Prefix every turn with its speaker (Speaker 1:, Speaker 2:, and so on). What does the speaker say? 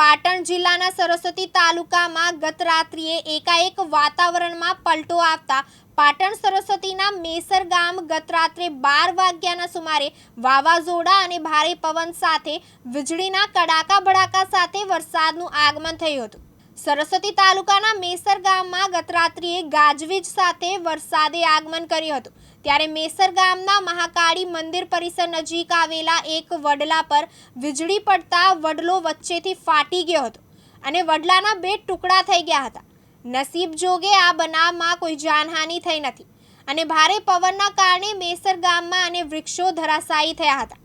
Speaker 1: પાટણ જિલ્લાના સરસ્વતી તાલુકામાં ગત રાત્રિએ એકાએક વાતાવરણમાં પલટો આવતા પાટણ સરસ્વતીના મેસર ગામ ગત રાત્રે બાર વાગ્યાના સુમારે વાવાઝોડા અને ભારે પવન સાથે વીજળીના કડાકા ભડાકા સાથે વરસાદનું આગમન થયું હતું. સરસ્વતી તાલુકાના મેસર ગામમાં ગત રાત્રિએ ગાજવીજ સાથે વરસાદે આગમન કર્યું હતું. ત્યારે મેસર ગામના મહાકાળી મંદિર પરિસર નજીક આવેલા એક વડલા પર વીજળી પડતા વડલો વચ્ચેથી ફાટી ગયો હતો અને વડલાના બે ટુકડા થઈ ગયા હતા. નસીબ જોગે આ બનાવમાં કોઈ જાનહાનિ થઈ નથી અને ભારે પવનના કારણે મેસર ગામમાં અને વૃક્ષો ધરાશાયી થયા હતા.